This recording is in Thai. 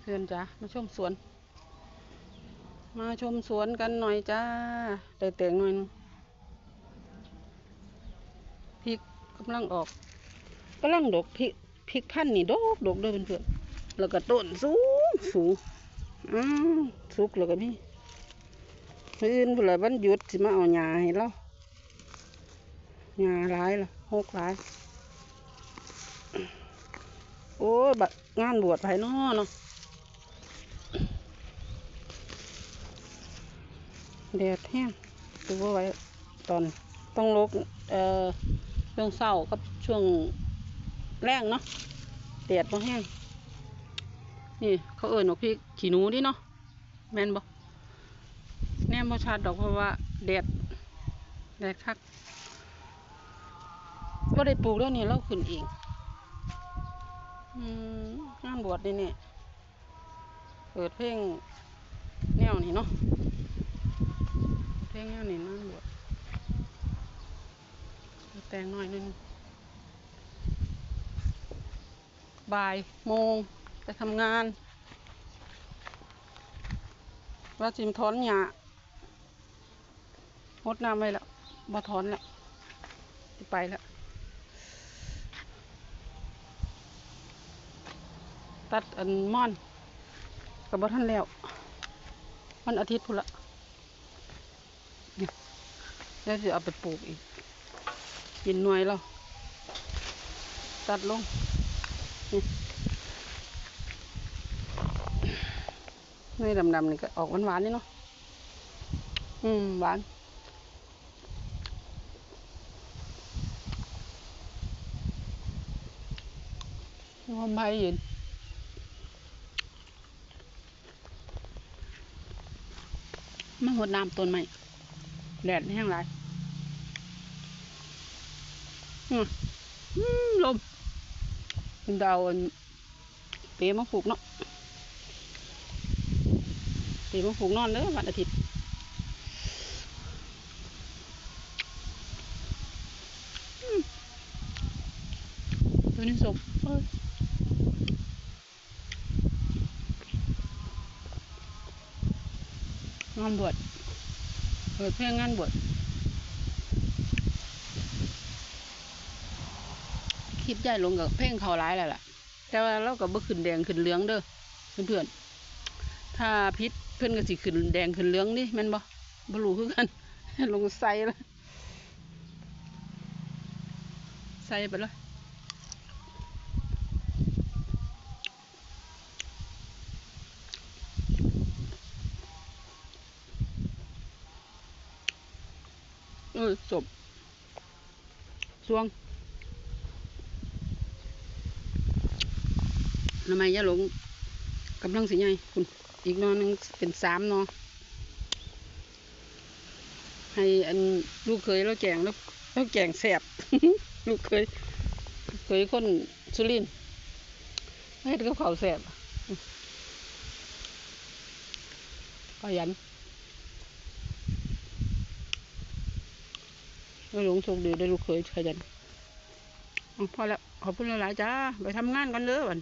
เพื่อนจ้ามาชมสวน มาชมสวนกันหน่อยจ้าได้แต่งหน่อยนึงพริกกำลังออกกำลังดกพริกพริกพันธุ์นี่ดกดกเด้อเพื่อนๆแล้วก็ต้นสูงสูงอ้าสุกแล้วก็มีมื้ออื่นเพื่อนวันหยุดสิมาเอาหญ้าให้เราหญ้าหลายละหกหลายโอ้ยบัดงานบวชไผน้อเนาะ แดดแห้งดูว่าไว้ตอนต้องลกเอ่อช่วงเศร้ากับช่วงแรงเนาะแดดบ่แห้งนี่เขาเอิ้นว่าพริกขี้หนูดิเนาะแม่นบ่แนมบ่ชัดดอกเพราะว่าแดดแดดคักบ่ได้ปลูกแล้วนี่เราขึ้นเองอืมงานบวชนี่เนี่ยเปิดเพลงแนวนี้เนาะ เพลงแนวนี้งานบวชแต่งหน่อยนึงบ่ายโมงไปทำงาน ว่าจิมถอนหญ้างดน้ำไว้แล้วมาถอนแล้วไปแล้วตัดอันม่อนกับบ่ทันแล้ววันอาทิตย์พุ่นละ แล้วจะเอาไปปลูกอีกกินหน่วยแล้วตัดลงนี่หน่ดำๆนี่ก็ออกหวานๆนี่เนาะ อืม หวานหอมไผ่เย็นมาหดน้ำต้นไม้ แดดแห้งไรลมเป็นดาวนเปรมาปลูกเนาะเปรมาปลูกนอนเด้อวันอาทิตย์ตัวนี้สมเอ้ยงานบวช เปิดเพลงงานบวชคลิปใหญ่ลงกับเพลงเขาร้ายแล้วล่ะ แต่ว่าเราก็บ่ขึ้นแดงขึ้นเหลืองเด้อเพื่อนๆถ้าพิษเพื่อนก็สิขึ้นแดงขึ้นเหลืองนี่แม่นบ่บ่รู้คือกัน ลงใส่ละใส่ไปเลย ออจบสวงทำไมยะหลงกำลังสิใหญ่คุณอีกนอหนึงเป็นสามนอให้อันลูกเคยเราแจงแล้วเราแจงแสบลูกเคย เคยคนสุรินให้กับเขาวแสบขยัน ไม่หลงโชคดีได้ลูกเคยขยันพอแล้วขอบคุณหลายๆจ้าไปทำงานกันเด้อวัน